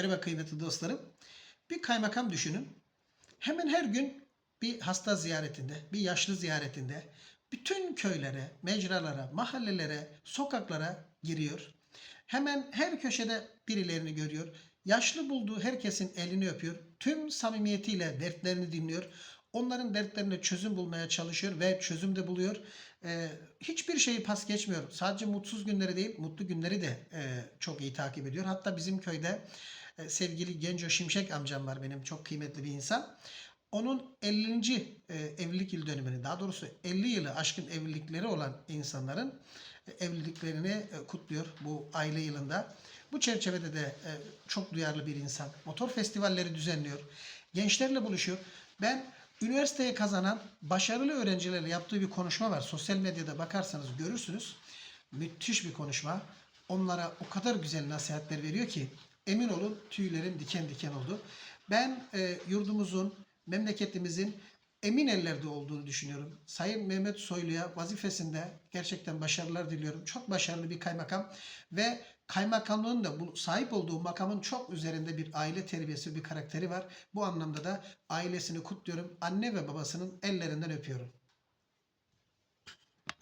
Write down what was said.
Merhaba kıymetli dostlarım. Bir kaymakam düşünün. Hemen her gün bir hasta ziyaretinde, bir yaşlı ziyaretinde bütün köylere, mecralara, mahallelere, sokaklara giriyor. Hemen her köşede birilerini görüyor. Yaşlı bulduğu herkesin elini öpüyor. Tüm samimiyetiyle dertlerini dinliyor. Onların dertlerine çözüm bulmaya çalışıyor ve çözüm de buluyor. Ee, hiçbir şeyi pas geçmiyor. Sadece mutsuz günleri değil, mutlu günleri de e, çok iyi takip ediyor. Hatta bizim köyde e, sevgili Genco Şimşek amcam var benim çok kıymetli bir insan. Onun 50. e, evlilik yıl dönümünü, daha doğrusu 50 yılı aşkın evlilikleri olan insanların e, evliliklerini e, kutluyor bu aile yılında. Bu çerçevede de e, çok duyarlı bir insan. Motor festivalleri düzenliyor. Gençlerle buluşuyor. Ben üniversiteye kazanan başarılı öğrencilerle yaptığı bir konuşma var. Sosyal medyada bakarsanız görürsünüz. Müthiş bir konuşma. Onlara o kadar güzel nasihatler veriyor ki emin olun tüylerim diken diken oldu. Ben e, yurdumuzun, memleketimizin emin ellerde olduğunu düşünüyorum. Sayın Mehmet Soylu'ya vazifesinde gerçekten başarılar diliyorum. Çok başarılı bir kaymakam ve kaymakamlığın da bu sahip olduğu makamın çok üzerinde bir aile terbiyesi, bir karakteri var. Bu anlamda da ailesini kutluyorum. Anne ve babasının ellerinden öpüyorum.